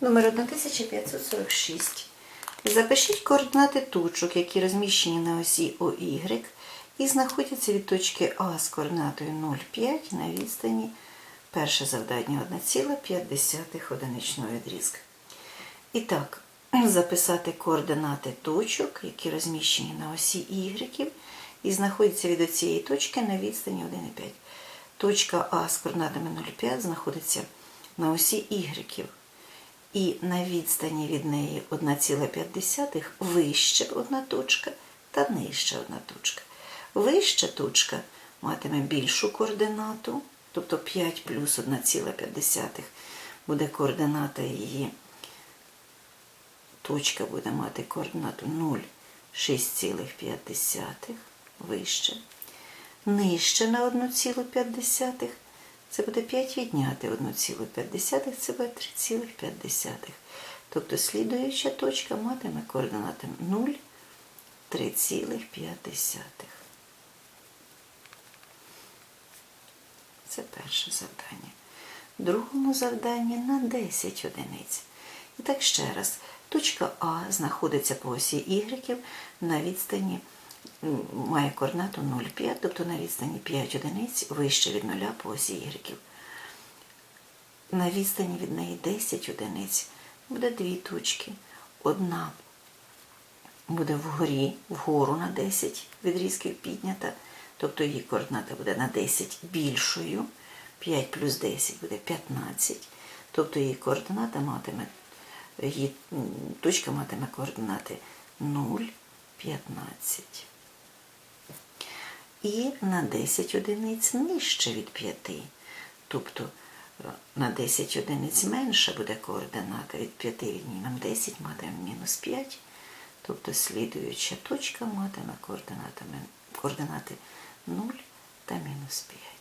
Номер 1546. Запишіть координати точок, які розміщені на осі ОY і знаходяться від точки А з координатою 0,5 на відстані перше завдання 1,5 одиничного відрізка. І так, записати координати точок, які розміщені на осі Y і знаходяться від цієї точки на відстані 1,5. Точка А з координатами 0,5 знаходиться на осі Y. І на відстані від неї 1,5 вище одна точка та нижча одна точка. Вища точка матиме більшу координату, тобто 5 плюс 1,5 буде координата її. Точка буде мати координату 0,6,5 вище. Нижче на 1,5 це буде 5 відняти 1,5, це буде 3,5. Тобто слідуюча точка матиме координати 0, 3,5. Це перше завдання. Другому завданні на 10 одиниць. І так ще раз. Точка А знаходиться по осі Y на відстані має координату 0,5, тобто на відстані 5 одиниць вище від 0 по осі Y. На відстані від неї 10 одиниць буде дві точки. Одна буде вгорі, вгору на 10 відрізків піднята, тобто її координата буде на 10 більшою. 5 плюс 10 буде 15, тобто її координата матиме, її точка матиме координати 0, 15. І на 10 одиниць нижче від 5. Тобто е, на 10 одиниць менше буде координата від 5 віднімемо 10, матимемо мінус 5. Тобто слідуюча точка матиме координати 0 та мінус 5.